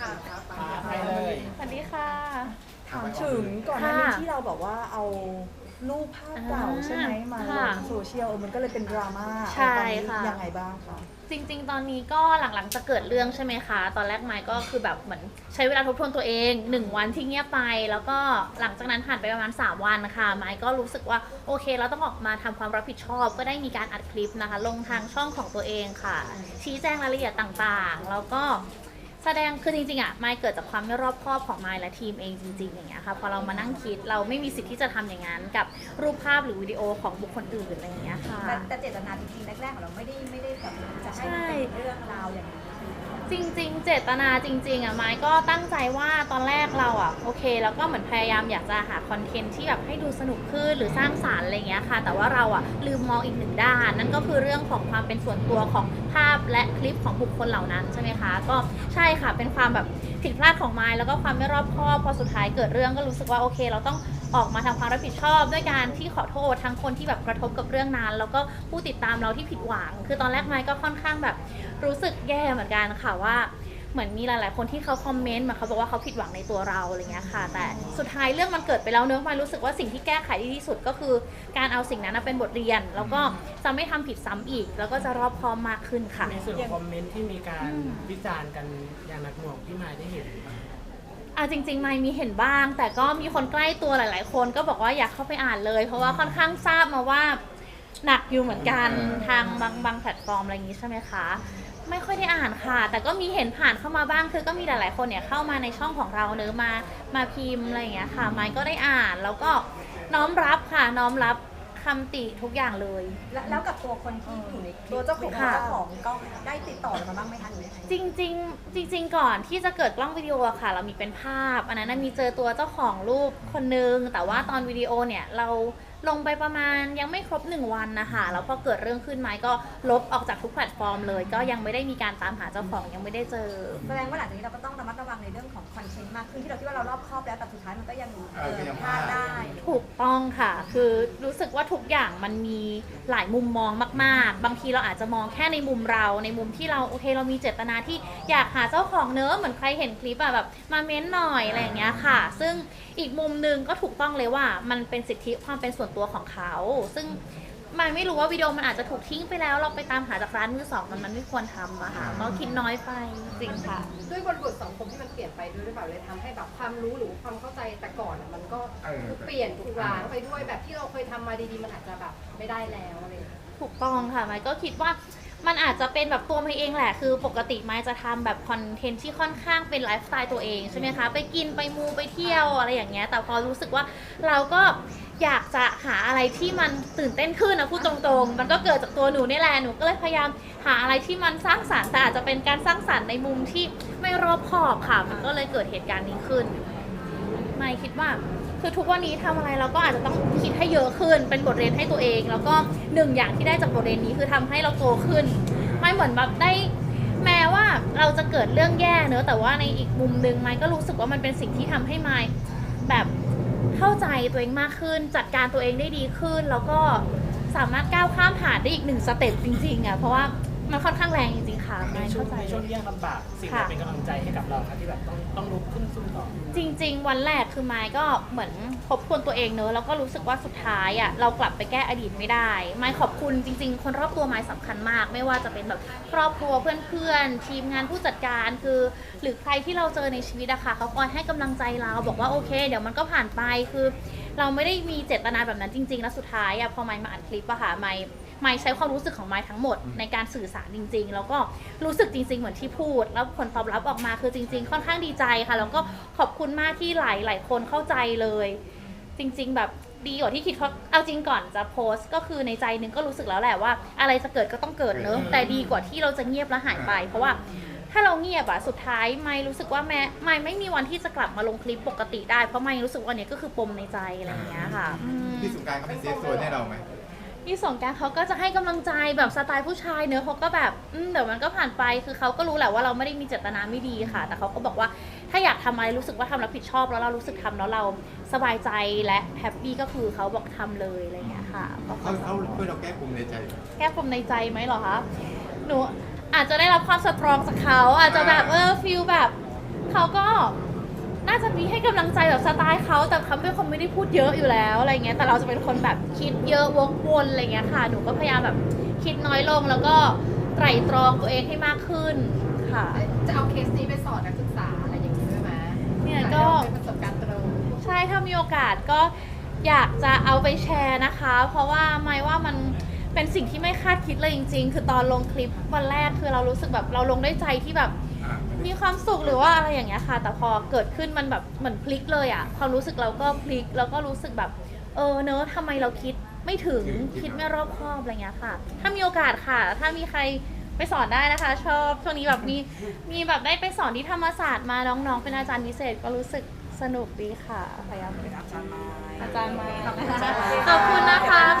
ค่ะไปเลยสวัสดีค่ะ ถามถึงก่อนหน้านี้ค่ะที่เราบอกว่าเอารูปภาพเก่าอ่าใช่ไหมมาลค่ะงโซเชียลเออมันก็เลยเป็นดราม่าใช่ตอนนี้ค่ะยังไงบ้างคะจริง ๆ ตอนนี้ก็หลังๆจะเกิดเรื่องใช่ไหมคะ ตอนแรกไมค์ก็คือแบบเหมือนใช้เวลาทบทวนตัวเองหนึ่งวันที่เงียบไป แล้วก็หลังจากนั้นผ่านไปประมาณ 3 วันนะคะไมค์ก็รู้สึกว่าโอเค เราต้องออกมาทำความรับผิดชอบ ก็ได้มีการอัดคลิปนะคะ ลงทางช่องของตัวเองค่ะ ชี้แจงรายละเอียดต่างๆ แล้วก็ แสดงคือจริงๆอะไมค์เกิดจากความไม่รอบคอบของไมค์และทีมเองจริงๆอย่างเงี้ยค่ะพอเรามานั่งคิดเราไม่มีสิทธิ์ที่จะทำอย่างนั้นกับรูปภาพหรือวิดีโอของบุคคลอื่นอะไรอย่างเงี้ยค่ะ แต่แต่เจตนาจริงๆแรกๆของเราไม่ได้ไม่ได้แบบจะให้มันเป็นเรื่องราวอย่างนี้ จริงๆ เจตนาจริง ๆอะไม้ก็ตั้งใจว่าตอนแรกเราอะโอเค แล้วก็เหมือนพยายามอยากจะหาคอนเทนต์ที่แบบให้ดูสนุกขึ้นหรือสร้างสารรค์อะไรเงี้ยค่ะ แต่ว่าเราอะลืมมองอีกหนึ่งด้าน นั่นก็คือเรื่องของความเป็นส่วนตัวของภาพและคลิปของบุคคลเหล่านั้นใช่ไหมคะ ก็ใช่ค่ะเป็นความแบบผิดพลาดของไม้แล้วก็ความไม่รอบคอบพอสุดท้ายเกิดเรื่องก็รู้สึกว่าโอเค เราต้องออกมาทำความรับผิดชอบด้วยการที่ขอโทษทั้งคนที่แบบกระทบกับเรื่องนั้น แล้วก็ผู้ติดตามเราที่ผิดหวัง คือตอนแรกไม้ก็ค่อนข้างแบบรู้สึกแย่เหมือนกันค่ะว่า เหมือนมีหลาย ๆ คนที่เขาคอมเมนต์มาเขาบอกว่าเขาผิดหวังในตัวเราอะไรเงี้ยค่ะ แต่สุดท้ายเรื่องมันเกิดไปแล้วเนอะมารู้สึกว่าสิ่งที่แก้ไขดีที่สุดก็คือการเอาสิ่งนั้นนะเป็นบทเรียน แล้วก็จะไม่ทำผิดซ้ำอีก แล้วก็จะรอบคอบมากขึ้นค่ะ ในส่วนของคอมเมนต์ที่มีการอืมวิจารณ์กันอย่างหนักหน่วงพี่มายได้เห็นไหม อะจริงๆไม่มีเห็นบ้าง แต่ก็มีคนใกล้ตัวหลาย ๆ คนก็บอกว่าอยากเข้าไปอ่านเลย เพราะว่าค่อนข้างทราบมาว่า หนักอยู่เหมือนกันทางบางบางแพลตฟอร์มอะไรอย่างนี้ใช่ไหมคะ ไม่ค่อยได้อ่านค่ะ แต่ก็มีเห็นผ่านเข้ามาบ้างคือก็มีหลาย ๆ คนเนี่ยเข้ามาในช่องของเราเนอะมามาพิมพ์อะไรอย่างเงี้ยค่ะไม้ก็ได้อ่านแล้วก็น้อมรับค่ะน้อมรับคำติทุกอย่างเลย แล้วแล้วกับตัวคนที่อยู่ในคลิปตัวเจ้าของเจ้าของก็ได้ติดต่อมาบ้างไหมคะหรือยังไงจริงๆ จริง ๆ ก่อนที่จะเกิดกล้องวิดีโออะค่ะ เรามีเป็นภาพ อันนั้นนะมีเจอตัวเจ้าของรูปคนนึง แต่ว่าตอนวิดีโอเนี่ยเรา ลงไปประมาณยังไม่ครบหนึ่งวันนะคะแล้วพอเกิดเรื่องขึ้นไหมก็ลบออกจากทุกแพลตฟอร์มเลย ก็ยังไม่ได้มีการตามหาเจ้าของยังไม่ได้เจอ แสดงว่าหลังจากนี้เราก็ต้องระมัดระวังในเรื่องของคอนเทนต์มากขึ้นที่เราคิดว่าเรารอบคอบแล้วแต่สุดท้ายมันก็ยังเออก็ยังพลาดได้ ถูกต้องค่ะ คือรู้สึกว่าทุกอย่างมันมีหลายมุมมองมาก ๆ บางทีเราอาจจะมองแค่ในมุมเรา ในมุมที่เราโอเคเรามีเจตนาที่อยากหาเจ้าของเนื้อะเหมือนใครเห็นคลิปอะแบบมาเม้นหน่อยอะไรอย่างเงี้ยค่ะ ซึ่งอีกมุมหนึ่งก็ถูกต้องเลยว่ามันเป็นสิทธิความเป็นส่วนตัวของเขา ซึ่งมันไม่รู้ว่าวิดีโอมันอาจจะถูกทิ้งไปแล้ว เราไปตามหาจากร้านมือสองมันมันไม่ควรทำอะค่ะก็คิดน้อยไปจริงค่ะ ด้วยบริบทสังคมที่มันเปลี่ยนไปด้วยหรือเปล่าเลยทำให้แบบความรู้หรือความเข้าใจแต่ก่อนอะมันก็เออคือเปลี่ยนถูกล้างไปด้วยแบบที่เราเคยทำมาดีๆ มันอาจจะแบบไม่ได้แล้วอะไรอย่างเงี้ยถูกต้องค่ะไมค์ก็คิดว่ามันอาจจะเป็นแบบตัวไมค์เองแหละ คือปกติไมค์จะทำแบบคอนเทนต์ที่ค่อนข้างเป็นไลฟ์สไตล์ตัวเองใช่ไหมคะ ไปกินไปมูไปเที่ยวอะไรอย่างเงี้ย แต่พอรู้สึกว่าเราก็ อยากจะหาอะไรที่มันตื่นเต้นขึ้นนะพูดตรงๆ มันก็เกิดจากตัวหนูนี่แหละหนูก็เลยพยายามหาอะไรที่มันสร้างสรรค์แต่อาจจะเป็นการสร้างสรรค์ในมุมที่ไม่รอบคอบค่ะ มันก็เลยเกิดเหตุการณ์นี้ขึ้นไม่คิดว่าคือทุกวันนี้ทำอะไรเราก็อาจจะต้องคิดให้เยอะขึ้น เป็นบทเรียนให้ตัวเอง แล้วก็หนึ่งอย่างที่ได้จากบทเรียนนี้คือทำให้เราโตขึ้น ไม่เหมือนแบบได้ แม้ว่าเราจะเกิดเรื่องแย่เนอะแต่ว่าในอีกมุมหนึ่งไม้ก็รู้สึกว่ามันเป็นสิ่งที่ทำให้ไม้แบบ เข้าใจตัวเองมากขึ้น จัดการตัวเองได้ดีขึ้น แล้วก็สามารถก้าวข้ามผ่านได้อีกหนึ่งสเต็ปจริงๆอะเพราะว่า มันค่อนข้างแรงจริงๆค่ะในไม้ช่วเข้างใจ ในช่วงที่ยากลำบากสิ่งค่ะที่เป็นกำลังใจให้กับเราครับที่แบบต้องต้องลุกขึ้นสู้ต่อ จริง ๆ วันแรกคือไม้ก็เหมือนทบทวนตัวเองเนอะแล้วก็รู้สึกว่าสุดท้ายอะเรากลับไปแก้อดีตไม่ได้ไม้ขอบคุณจริง ๆ คนรอบตัวไม้สำคัญมาก ไม่ว่าจะเป็นแบบครอบครัวเพื่อนๆทีมงานผู้จัดการคือ หรือใครที่เราเจอในชีวิตอะค่ะเขาคอยให้กำลังใจเราบอกว่าโอเค เดี๋ยวมันก็ผ่านไปคือ เราไม่ได้มีเจตนาแบบนั้นจริง ๆ แล้วสุดท้ายอะพอไม้มาอัดคลิปอะค่ะไม้ ไม้ใช้ความรู้สึกของไม้ทั้งหมดในการสื่อสารจริง ๆ แล้วก็รู้สึกจริง ๆ เหมือนที่พูด แล้วผลตอบรับออกมาคือจริง ๆ ค่อนข้างดีใจค่ะ แล้วก็ขอบคุณมากที่หลายหลายคนเข้าใจเลย จริง ๆ แบบดีกว่าที่คิดเพราะเอาจริงก่อนจะโพสต์ก็คือในใจหนึงก็รู้สึกแล้วแหละว่า อะไรจะเกิดก็ต้องเกิดเนอะแต่ดีกว่าที่เราจะเงียบแล้วหายไป เพราะว่าถ้าเราเงียบอะสุดท้ายไม่รู้สึกว่าแม่ไม่ไม่มีวันที่จะกลับมาลงคลิปปกติได้เพราะไม่รู้สึกว่าเนี่ยก็คือปมในใจอะไรอย่างเงี้ยค่ะอืมพี่สงกรารเขาเป็นเซฟโซนให้เราไหม พี่สงกรารเขาก็จะให้กำลังใจแบบสไตล์ผู้ชายเนอะเขาก็แบบอืมเดี๋ยวมันก็ผ่านไปคือเขาก็รู้แหละว่าเราไม่ได้มีเจตนาไม่ดีค่ะ แต่เขาก็บอกว่าถ้าอยากทำอะไรรู้สึกว่าทำแล้วผิดชอบแล้วเรารู้สึกทำแล้วเราสบายใจและแฮปปี้ก็คือเขาบอกทำเลยอะไรอย่างเงี้ยค่ะก็เขาเขาช่วยเราแก้ปมในใจไหมแก้ปมในใจไหมเหรอคะหนูอาจจะได้รับความสตรองจากเขาอาจจะแบบเออฟิลแบบเขาก็ น่าจะมีให้กำลังใจแบบสไตล์เขาแต่เขาเป็นคนไม่ได้พูดเยอะอยู่แล้วอะไรเงี้ยแต่เราจะเป็นคนแบบคิดเยอะวกวนอะไรเงี้ยค่ะ หนูก็พยายามแบบคิดน้อยลงแล้วก็ไตร่ตรองตัวเองให้มากขึ้นค่ะ จะเอาเคสนี้ไปสอนนักศึกษาอะไรอย่างนี้ด้วยไหมเนี่ยก็เป็นประสบการณ์ตรงใช่ถ้ามีโอกาสก็อยากจะเอาไปแชร์นะคะ เพราะว่าไม่ว่ามันเป็นสิ่งที่ไม่คาดคิดเลยจริง ๆ คือตอนลงคลิปวันแรกคือเรารู้สึกแบบเราลงด้วยใจที่แบบอะ มีความสุขหรือว่าอะไรอย่างเงี้ยค่ะ แต่พอเกิดขึ้นมันแบบเหมือนพลิกเลยอะความรู้สึกเราก็พลิกแล้วก็รู้สึกแบบ เออเนอะทำไมเราคิดไม่ถึงคิดไม่รอบคอบอะไรเงี้ยค่ะ ถ้ามีโอกาสค่ะ ถ้ามีใครไปสอนได้นะคะ ชอบช่วงนี้แบบมีมีแบบได้ไปสอนที่ธรรมศาสตร์มาน้องๆ เป็นอาจารย์พิเศษก็รู้สึกสนุกดีค่ะพยายามเป็นอาจารย์มาอาจารย์มาขอบคุณนะคะ